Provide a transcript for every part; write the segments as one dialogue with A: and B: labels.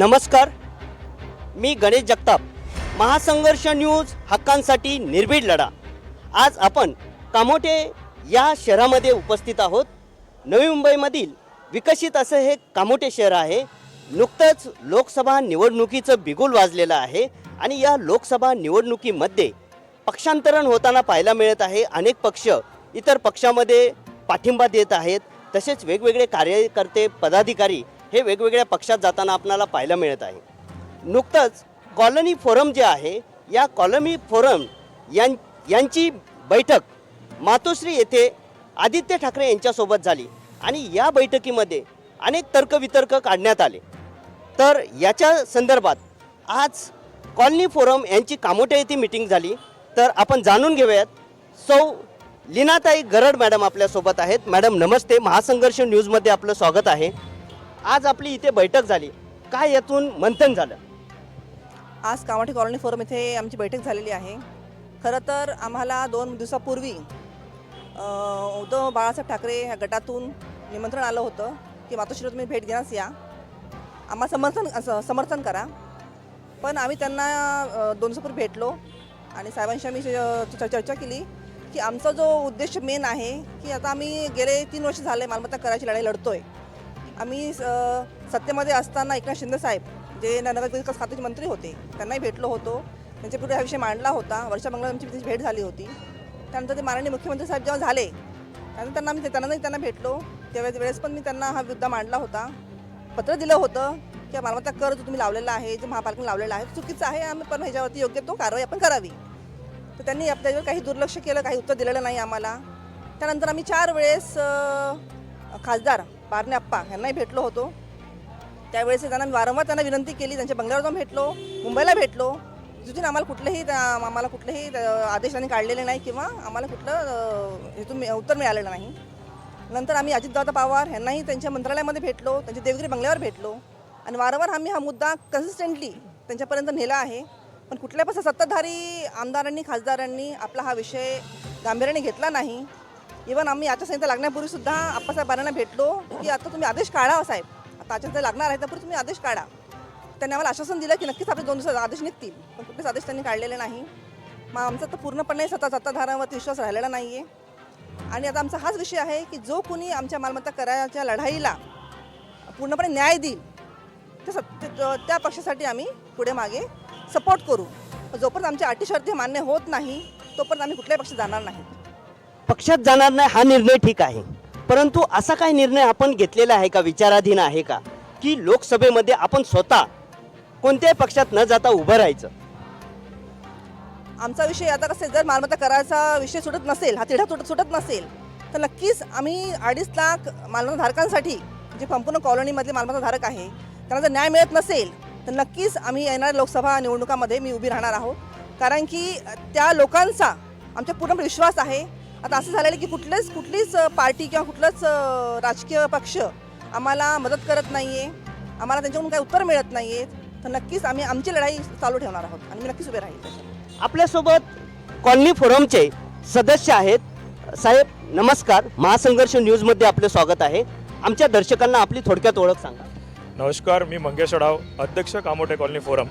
A: नमस्कार. मी गणेश जगताप. महासंघर्ष न्यूज हक्कांसाठी निर्भीड लढा. आज आपण कामोठे या शहरामध्ये उपस्थित आहोत. नवी मुंबईमधील विकसित असं हे कामोठे शहर आहे. नुकतंच लोकसभा निवडणुकीचं बिगुल वाजलेलं आहे आणि या लोकसभा निवडणुकीमध्ये पक्षांतरण होताना पाहायला मिळत आहे. अनेक पक्ष इतर पक्षामध्ये पाठिंबा देत आहेत. तसेच वेगवेगळे कार्यकर्ते पदाधिकारी हे वेगवेगळ्या पक्षात जाताना आपणाला पाहायला मिळत आहे. नुकतंच कॉलनी फोरम जे आहे या कॉलनी फोरम यां यांची बैठक मातोश्री येथे आदित्य ठाकरे यांच्यासोबत झाली आणि या बैठकीमध्ये अनेक तर्कवितर्क काढण्यात आले. तर याच्या संदर्भात आज कॉलनी फोरम यांची कामोट्या येथे मिटिंग झाली. तर आपण जाणून घेऊयात सौ लीनाताई गरड मॅडम आपल्यासोबत आहेत. मॅडम नमस्ते. महासंघर्ष न्यूजमध्ये आपलं स्वागत आहे. आज आपली इथे बैठक झाली. काय यातून मंथन झालं?
B: आज कामाठी कॉलनी फोरम इथे आमची बैठक झालेली आहे. खरं तर आम्हाला दोन दिवसापूर्वी उद्धव बाळासाहेब ठाकरे ह्या गटातून निमंत्रण आलं होतं की मातोश्रीला तुम्ही भेट घेण्यास या. आम्हाला समर्थन असं समर्थन करा. पण आम्ही त्यांना दोन दिवसापूर्वी भेटलो आणि साहेबांशी आम्ही च- चर्चा केली की आमचा जो उद्देश मेन आहे की आता आम्ही गेले तीन वर्ष झाले मालमत्ता करायची लढाई आहे आम्ही सत्तेमध्ये असताना एकनाथ शिंदेसाहेब साहेब जे नगरविकास खात्याचे मंत्री होते त्यांनाही भेटलो होतो. त्यांच्या पुढे हा विषय मांडला होता. वर्षा बंगला आमची त्यांची भेट झाली होती. त्यानंतर ते माननीय मुख्यमंत्री साहेब जेव्हा झाले त्यानंतर त्यांना मी त्यांनाही त्यांना भेटलो. त्यावेळेस वेळेस पण मी त्यांना हा मुद्दा मांडला होता. पत्र दिलं होतं की मालमत्ता कर जो तुम्ही लावलेला आहे जो महापालिकेने लावलेला आहे चुकीचं आहे. आम्ही पण ह्याच्यावरती योग्य तो कारवाई आपण करावी. तर त्यांनी आपल्यावर काही दुर्लक्ष केलं काही उत्तर दिलेलं नाही आम्हाला. त्यानंतर आम्ही चार वेळेस खासदार पारणे अप्पा यांनाही भेटलो होतो. त्यावेळेस त्यांना मी वारंवार त्यांना विनंती केली त्यांच्या बंगल्यावर जाऊन भेटलो मुंबईला भेटलो. तिथून आम्हाला कुठलेही त्या- आम्हाला कुठलेही आदेश त्यांनी काढलेले नाही किंवा आम्हाला कुठलं इथून हेतून उत्तर मिळालेलं नाही. नंतर आम्ही अजितदादा पवार यांनाही त्यांच्या मंत्रालयामध्ये भेटलो त्यांच्या देवगिरी बंगल्यावर भेटलो. आणि वारंवार आम्ही हा मुद्दा कन्सिस्टंटली त्यांच्यापर्यंत नेला आहे. पण कुठल्या पण सत्ताधारी आमदारांनी खासदारांनी आपला हा विषय गांभीर्याने घेतला नाही. इवन आम्ही आचारसंहिता लागण्यापूर्वी आप्पासाहेब बारांना भेटलो की आता तुम्ही आदेश काढा हो साहेब. आता आचारसंहिता लागणार आहे त्यापूर्वी तुम्ही आदेश काढा. त्यांनी आम्हाला आश्वासन दिलं की नक्कीच आपले दोन दिवसात आदेश निघतील. पण कुठलेच आदेश त्यांनी काढलेले नाही. मग आमचा तर पूर्णपणे सत्ता सत्ताधारावरती विश्वास राहिलेला नाही आहे आणि आता आमचा हाच विषय आहे की जो कोणी आमच्या मालमत्ता करायच्या लढाईला पूर्णपणे न्याय देईल त्या सत्य त्या पक्षासाठी आम्ही पुढे मागे सपोर्ट करू. जोपर्यंत आमच्या अटी शर्ती मान्य होत नाही तोपर्यंत आम्ही कुठल्याही पक्षात जाणार नाही.
A: पक्षात जाणार नाही हा निर्णय ठीक आहे. परंतु असा काय निर्णय आपण घेतलेला आहे का विचाराधीन आहे का की लोकसभेमध्ये आपण स्वतः कोणत्याही पक्षात न जाता उभं राहायचं?
B: आमचा विषय आता कसं आहे, जर मालमत्ता करायचा विषय सुटत नसेल हा तिढा सुटत सुटत नसेल तर नक्कीच आम्ही अडीच लाख मालमत्ता धारकांसाठी जे संपूर्ण कॉलनीमधले मालमत्ता धारक आहे त्यांना जर न्याय मिळत नसेल तर नक्कीच आम्ही येणाऱ्या लोकसभा निवडणुकामध्ये मी उभी राहणार आहोत. कारण की त्या लोकांचा आमच्या पूर्ण विश्वास आहे आता असं झालेलं आहे की कुठलेच कुठलीच पार्टी किंवा कुठलंच राजकीय पक्ष आम्हाला मदत करत नाही आहे आम्हाला त्यांच्याकडून काही उत्तर मिळत नाही आहे तर नक्कीच आम्ही आमची लढाई चालू ठेवणार आहोत आणि मी नक्कीच उभे राहील
A: आपल्यासोबत कॉलनी फोरमचे सदस्य आहेत. साहेब नमस्कार. महासंघर्ष न्यूजमध्ये आपले स्वागत आहे. आमच्या दर्शकांना आपली थोडक्यात ओळख सांगा.
C: नमस्कार मी मंगेश अडाव अध्यक्ष कामोटे कॉलनी फोरम.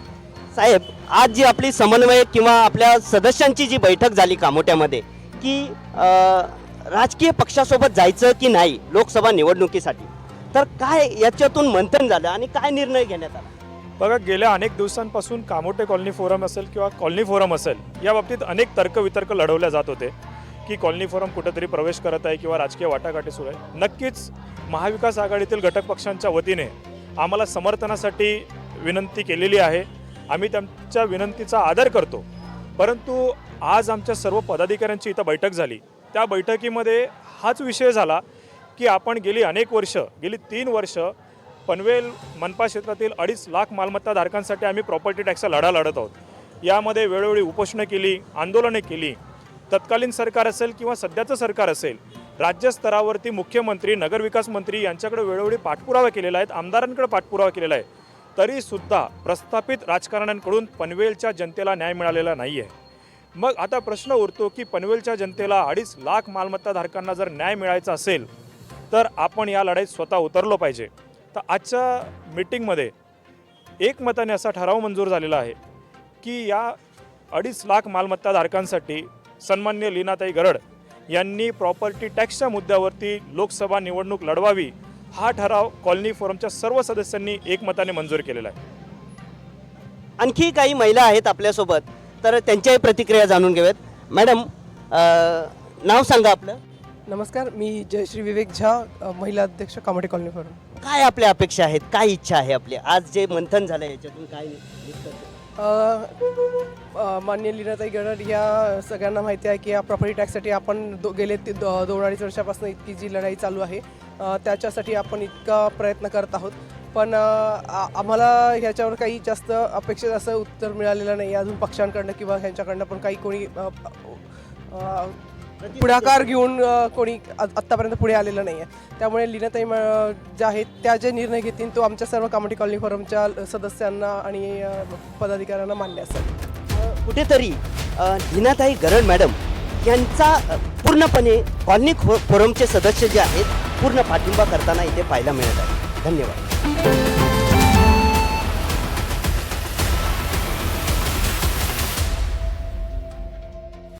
A: साहेब आज जी आपली समन्वय किंवा आपल्या सदस्यांची जी बैठक झाली कामोट्यामध्ये की राजकीय पक्षासोबत जायचं की नाही लोकसभा निवडणुकीसाठी? तर काय याच्यातून मंथन झालं आणि काय निर्णय घेण्यात आला?
C: बघा गेल्या अनेक दिवसांपासून कामोटे कॉलनी फोरम असेल किंवा कॉलनी फोरम असेल या बाबतीत अनेक तर्कवितर्क लढवल्या जात होते की कॉलनी फोरम कुठेतरी प्रवेश करत आहे किंवा राजकीय वाटाघाटी सुरू आहे. नक्कीच महाविकास आघाडीतील घटक पक्षांच्या वतीने आम्हाला समर्थनासाठी विनंती केलेली आहे. आम्ही त्यांच्या विनंतीचा आदर करतो. परंतु आज आमच्या सर्व पदाधिकाऱ्यांची इथं बैठक झाली. त्या बैठकीमध्ये हाच विषय झाला की आपण गेली अनेक वर्ष गेली तीन वर्ष पनवेल मनपा क्षेत्रातील अडीच लाख मालमत्ता धारकांसाठी आम्ही प्रॉपर्टी टॅक्सचा लढा लढत आहोत. यामध्ये वेळोवेळी उपोषणं केली आंदोलने केली. तत्कालीन सरकार असेल किंवा सध्याचं सरकार असेल राज्यस्तरावरती मुख्यमंत्री नगरविकास मंत्री यांच्याकडे वेळोवेळी पाठपुरावा केलेला आहे आमदारांकडे पाठपुरावा केलेला आहे. तरीसुद्धा प्रस्थापित राजकारण्यांकडून पनवेलच्या जनतेला न्याय मिळालेला नाही आहे मग आता प्रश्न उरतो की पनवेलच्या जनतेला अडीच लाख मालमत्ताधारकांना जर न्याय मिळायचा असेल तर आपण या लढाईत स्वतः उतरलो पाहिजे. तर आजच्या मीटिंगमध्ये एकमताने असा ठराव मंजूर झालेला आहे की या अडीच लाख मालमत्ताधारकांसाठी सन्मान्य लीनाताई गरड यांनी प्रॉपर्टी टॅक्सच्या मुद्द्यावरती लोकसभा निवडणूक लढवावी हा ठराव कॉलनी फोरमच्या सर्व सदस्यांनी एकमताने मंजूर केलेला आहे.
A: आणखी काही महिला आहेत आपल्यासोबत. तर त्यांच्याही प्रतिक्रिया जाणून घेऊयात. मॅडम नाव सांगा आपलं.
D: नमस्कार मी जयश्री विवेक झा महिला अध्यक्ष कामोटे कॉलनी फोरम
A: काय आपल्या अपेक्षा आहेत? काय इच्छा आहे आपली? आज जे मंथन झालं याच्यातून काय
D: अ, मान्य लीनाताई गडड या सगळ्यांना माहिती आहे की या प्रॉपर्टी टॅक्ससाठी आपण दो गेले ते दो दोन अडीच वर्षापासून इतकी जी लढाई चालू आहे अ, त्याच्यासाठी आपण इतका प्रयत्न करत आहोत. पण आम्हाला ह्याच्यावर काही जास्त अपेक्षित असं उत्तर मिळालेलं नाही. अजून पक्षांकडनं किंवा ह्यांच्याकडनं पण काही कोणी पुढाकार घेऊन कोणी आत्तापर्यंत पुढे आलेलं नाही आहे त्यामुळे लीनाताई म- ज्या आहेत त्या जे निर्णय घेतील तो आमच्या सर्व कामठी कॉलनी फोरमच्या सदस्यांना आणि पदाधिकाऱ्यांना मान्य असेल.
A: कुठेतरी लिनाताई लीनाताई गरड मॅडम यांचा पूर्णपणे कॉलनी फोरमचे सदस्य जे आहेत पूर्ण पाठिंबा करताना इथे पाहायला मिळत आहे. धन्यवाद.